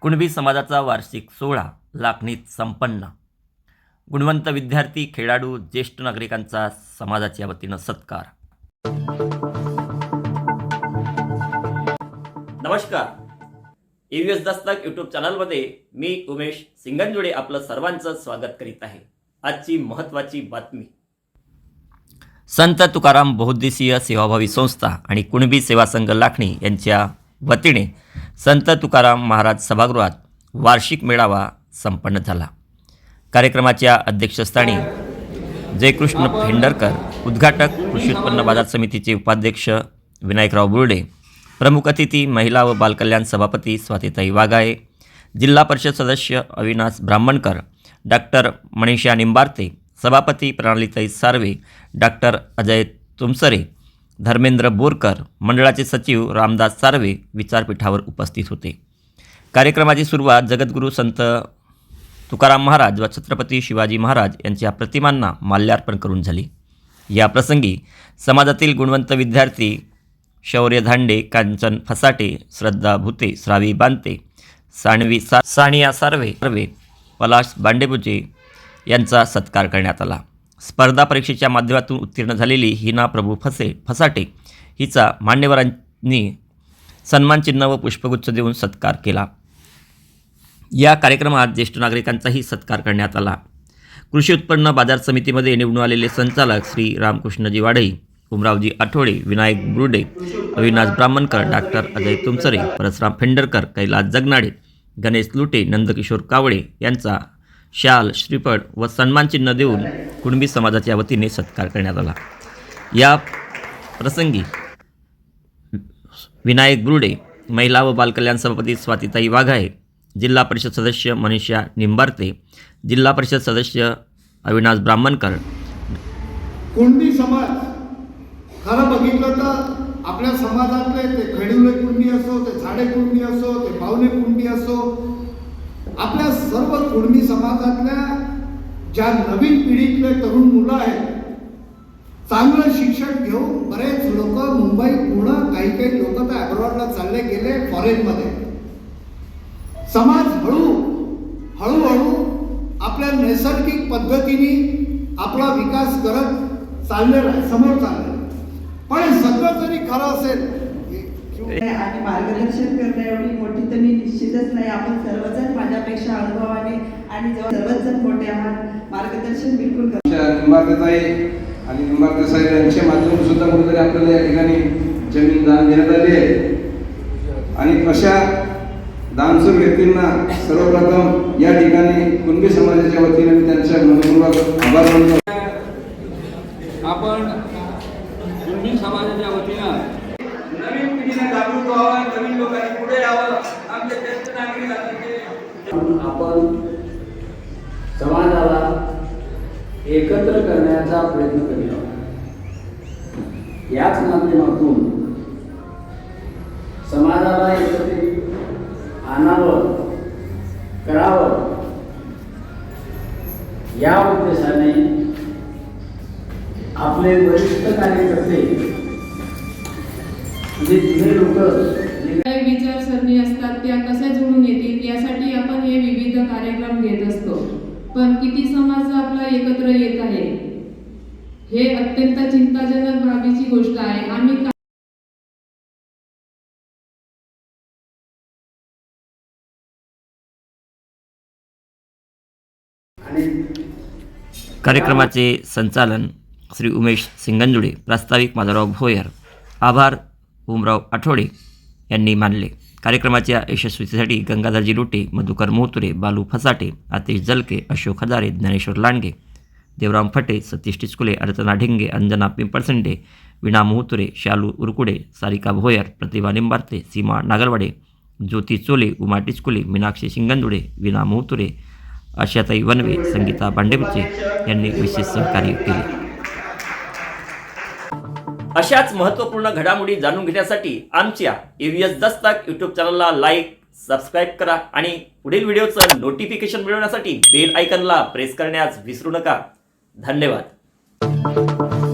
कुणबी समाजाचा वार्षिक सोहळा लाखणीत संपन्न. गुणवंत विद्यार्थी खेळाडू ज्येष्ठ नागरिकांचा समाजाच्या वतीनं सत्कार. नमस्कार. एव्हीएस दस्तक यूट्यूब चॅनलमध्ये मी उमेश सिंगनजुडे आपलं सर्वांचं स्वागत करीत आहे. आजची महत्त्वाची बातमी. संत तुकाराम बहुद्देशीय सेवाभावी संस्था आणि कुणबी सेवा संघ लाखणी यांच्या वतीने संत तुकाराम महाराज सभागृहात वार्षिक मेळावा संपन्न झाला. कार्यक्रमाच्या अध्यक्षस्थानी जयकृष्ण फेंडरकर उद्घाटक कृषी उत्पन्न बाजार समितीचे उपाध्यक्ष विनायकराव बुर्डे प्रमुख अतिथी महिला व बालकल्याण सभापती स्वातीताई वाघाळे जिल्हा परिषद सदस्य अविनाश ब्राह्मणकर डॉक्टर मनीषा निंबार्ते सभापती प्रणालीताई सार्वे डॉक्टर अजय तुमसरे धर्मेंद्र बोरकर मंडळाचे सचिव रामदास सार्वे विचारपीठावर उपस्थित होते. कार्यक्रमाची सुरुवात जगद्गुरू संत तुकाराम महाराज व छत्रपती शिवाजी महाराज यांच्या प्रतिमांना माल्यार्पण करून झाली. या प्रसंगी समाजातील गुणवंत विद्यार्थी शौर्य धांडे कांचन फसाटे श्रद्धा भुते श्रावी बांते साणवी सा सानिया सार्वे सर्वे पलाश बांडेबुजे यांचा सत्कार करण्यात आला. स्पर्धा परीक्षेच्या माध्यमातून उत्तीर्ण झालेली हिना प्रभू फसे फसाटे हिचा मान्यवरांनी सन्मानचिन्ह व पुष्पगुच्छ देऊन सत्कार केला. या कार्यक्रमात ज्येष्ठ नागरिकांचाही सत्कार करण्यात आला. कृषी उत्पन्न बाजार समितीमध्ये निवडून आलेले संचालक श्री रामकृष्णजी वाढई उमरावजी आठवडे विनायक बुर्डे अविनाश ब्राह्मणकर डॉक्टर अजय तुमसरे परसराम फेंडरकर कैलास जगनाडे गणेश लुटे नंदकिशोर कावळे यांचा शाल श्रीफळ व सन्मानचिन्ह देऊन कुणबी समाजाच्या वतीने सत्कार करण्यात आला. या प्रसंगी विनायक बुर्डे महिला व बालकल्याण सभापती स्वातीताई वाघाळे जिल्हा परिषद सदस्य मनीषा निंबार्ते जिल्हा परिषद सदस्य अविनाश ब्राह्मणकर. कुणबी समाज. खरं बघितलं तर आपल्या समाजातले ते खडिवले कुणबी असो ते झाडे कुणबी असो ते पावले कुणबी असो आपल्या सर्व कुणबी समाजातल्या ज्या नवीन पिढीतले तरुण मुलं आहेत चांगलं शिक्षण घेऊन बरेच लोक मुंबई पुणे काही काही लोक तर अब्रॉडला चालले गेले फॉरेनमध्ये समाज हळू हळूहळू आपल्या नैसर्गिक पद्धतीने आपला विकास करत चाललेला आहे समोर चाललेला आहे. पण सगळं जरी खरं असेल आणि मार्गदर्शन करणं एवढी मोठी तर मी निश्चितच नाही आपण सर्वजण माझ्यापेक्षा अनुभव आणि सर्वच जण मोठे आहात मार्गदर्शन बिलकुल निंबारताई आणि निंबारते साहेब यांच्या माध्यमातून सुद्धा कुठेतरी आपल्याला या ठिकाणी जमीन दान देण्यात आली आहे. आणि अशा दानसूर व्यक्तींना सर्वप्रथम या ठिकाणी कुणबी समाजाच्या वतीने मी त्यांच्या मनपूर्वक आभार मानतो. आपण कुणबी समाजाच्या वतीनं नवीन पिढीने जागृत व्हावं नवीन लोकांनी पुढे यावं आमच्या ज्येष्ठ नागरिकांचे आपण समाजाला एकत्र करण्याचा प्रयत्न करीत आहोत. याच माध्यमातून समाजाला एकत्रित आणावं करावं या उद्देशाने आपले वरिष्ठ कार्यकर्ते म्हणजे जुने लोक जे काही विचारसरणी असतात त्या कशा जुळून येतील यासाठी आपण हे विविध कार्यक्रम घेत असतो. पण किती समाज आपला एकत्र येत आहे? हे अत्यंत चिंताजनक बाबीची गोष्ट आहे. आम्ही कार्यक्रमाचे संचालन श्री उमेश सिंगंजुडे प्रास्ताविक माधवराव भोयर आभार उमराव आठवडे यांनी मानले. कार्यक्रमाच्या यशस्वीतेसाठी गंगाधरजी लोटे मधुकर मोहतुरे बालू फसाटे आतिश जलके अशोक हजारे ज्ञानेश्वर लांडगे देवराम फटे सतीश टिचकुले अर्चना ढिंगे अंजना पिंपळसंडे विणा मोहतुरे शालू उरकुडे सारिका भोयर प्रतिभा निंबारते सीमा नागरवाडे ज्योती चोले उमा टिचकुले मीनाक्षी शिंगंदुडे विना मोहतुरे आशाताई वनवे संगीता बांडेबुचे यांनी विशेष सहकार्य केले. अशाच महत्त्वपूर्ण घडामोडी जाणून घेण्यासाठी आमच्या एव्हीएस दस्तक यूट्यूब चॅनलला लाईक सबस्क्राईब करा आणि पुढील व्हिडिओचं नोटिफिकेशन मिळवण्यासाठी बेल आयकनला प्रेस करण्यास विसरू नका. धन्यवाद.